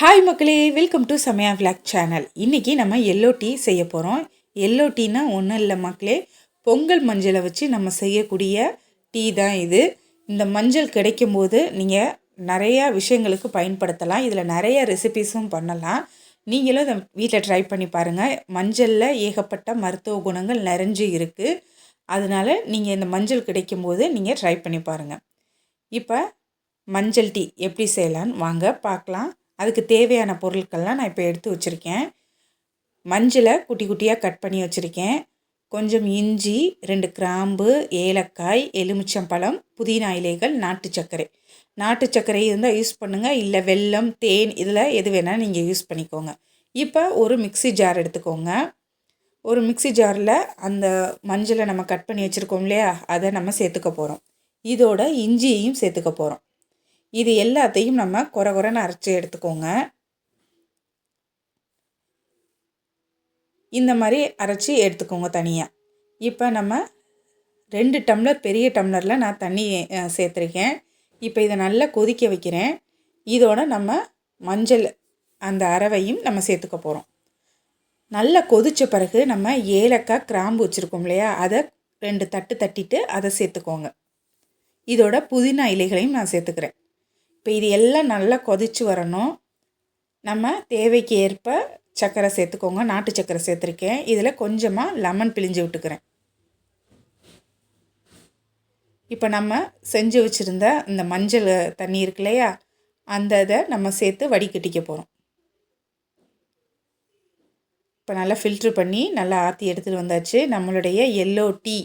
Hi மக்களே. Welcome to Samaya vlog channel இன்றைக்கி நம்ம எல்லோ டீ செய்ய போகிறோம் எல்லோ டீனா ஒன்றும் இல்லை மக்களே. பொங்கல் மஞ்சளை வச்சு நம்ம செய்யக்கூடிய டீ தான் இது. இந்த மஞ்சள் கிடைக்கும் போது நீங்கள் நிறையா விஷயங்களுக்கு பயன்படுத்தலாம். இதில் நிறைய ரெசிபிஸும் பண்ணலாம். நீங்களும் இதை வீட்டில் ட்ரை பண்ணி பாருங்கள் மஞ்சளில் ஏகப்பட்ட மருத்துவ குணங்கள் நிறைஞ்சு இருக்குது அதனால் நீங்கள் இந்த மஞ்சள் கிடைக்கும் போது நீங்கள் ட்ரை பண்ணி பாருங்கள் இப்போ மஞ்சள் டீ எப்படி செய்யலான்னு வாங்க பார்க்கலாம். அதுக்கு தேவையான பொருட்கள்லாம் நான் இப்போ எடுத்து வச்சுருக்கேன். மஞ்சளை குட்டி குட்டியாக கட் பண்ணி வச்சுருக்கேன். கொஞ்சம் இஞ்சி ரெண்டு கிராம்பு ஏலக்காய் எலுமிச்சம்பழம் புதினா இலைகள் நாட்டு சர்க்கரை. நாட்டு சர்க்கரை இருந்தால் யூஸ் பண்ணுங்கள் இல்லை வெல்லம் தேன் இதில் எது வேணால் நீங்கள் யூஸ் பண்ணிக்கோங்க. இப்போ ஒரு மிக்ஸி ஜார் எடுத்துக்கோங்க. ஒரு மிக்ஸி ஜாரில் அந்த மஞ்சளை நம்ம கட் பண்ணி வச்சுருக்கோம் இல்லையா? அதை நம்ம சேர்த்துக்க போகிறோம் இதோட இஞ்சியையும் சேர்த்துக்க போகிறோம் இது எல்லாத்தையும் நம்ம குறை குறைன்னு அரைச்சி எடுத்துக்கோங்க. இந்த மாதிரி அரைச்சி எடுத்துக்கோங்க தனியாக இப்போ நம்ம ரெண்டு டம்ளர் பெரிய டம்ளரில் நான் தண்ணி சேர்த்துருக்கேன். இப்போ இதை நல்லா கொதிக்க வைக்கிறேன். இதோட நம்ம மஞ்சள் அந்த அரவையும் நம்ம சேர்த்துக்க போகிறோம் நல்லா கொதித்த பிறகு நம்ம ஏலக்காய் கிராம்பு வச்சுருக்கோம் இல்லையா? அதை ரெண்டு தட்டு தட்டிட்டு அதை சேர்த்துக்கோங்க. இதோட புதினா இலைகளையும் நான் சேர்த்துக்கிறேன். இப்போ இது எல்லாம் நல்லா கொதிச்சு வரணும். நம்ம தேவைக்கு ஏற்ப சர்க்கரை சேர்த்துக்கோங்க. நாட்டு சர்க்கரை சேர்த்துருக்கேன். இதில் கொஞ்சமாக லெமன் பிழிஞ்சு விட்டுக்கிறேன். இப்போ நம்ம செஞ்சு வச்சுருந்த இந்த மஞ்சள் தண்ணி இருக்கு இல்லையா? அந்த இதை நம்ம சேர்த்து வடிகட்டிக்க போகிறோம் இப்போ நல்லா ஃபில்ட்ரு பண்ணி நல்லா ஆற்றி எடுத்துகிட்டு வந்தாச்சு. நம்மளுடைய எல்லோ டீ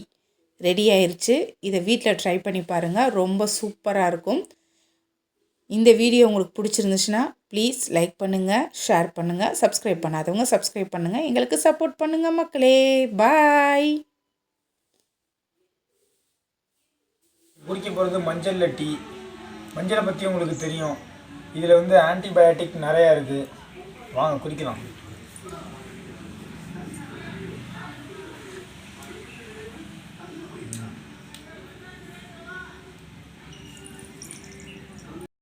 ரெடி ஆயிடுச்சு இதை வீட்டில் ட்ரை பண்ணி பாருங்கள் ரொம்ப சூப்பராக இருக்கும். இந்த வீடியோ உங்களுக்கு பிடிச்சிருந்துச்சுன்னா ப்ளீஸ் லைக் பண்ணுங்கள் ஷேர் பண்ணுங்கள் சப்ஸ்கிரைப் பண்ணாதவங்க சப்ஸ்கிரைப் பண்ணுங்கள் எங்களுக்கு சப்போர்ட் பண்ணுங்கள் மக்களே. பாய் குடிக்க போகிறது மஞ்சளில் டீ மஞ்சளை பற்றி உங்களுக்கு தெரியும். இதில் வந்து ஆன்டிபயோட்டிக் நிறையா இருக்குது வாங்க குடிக்கலாம்.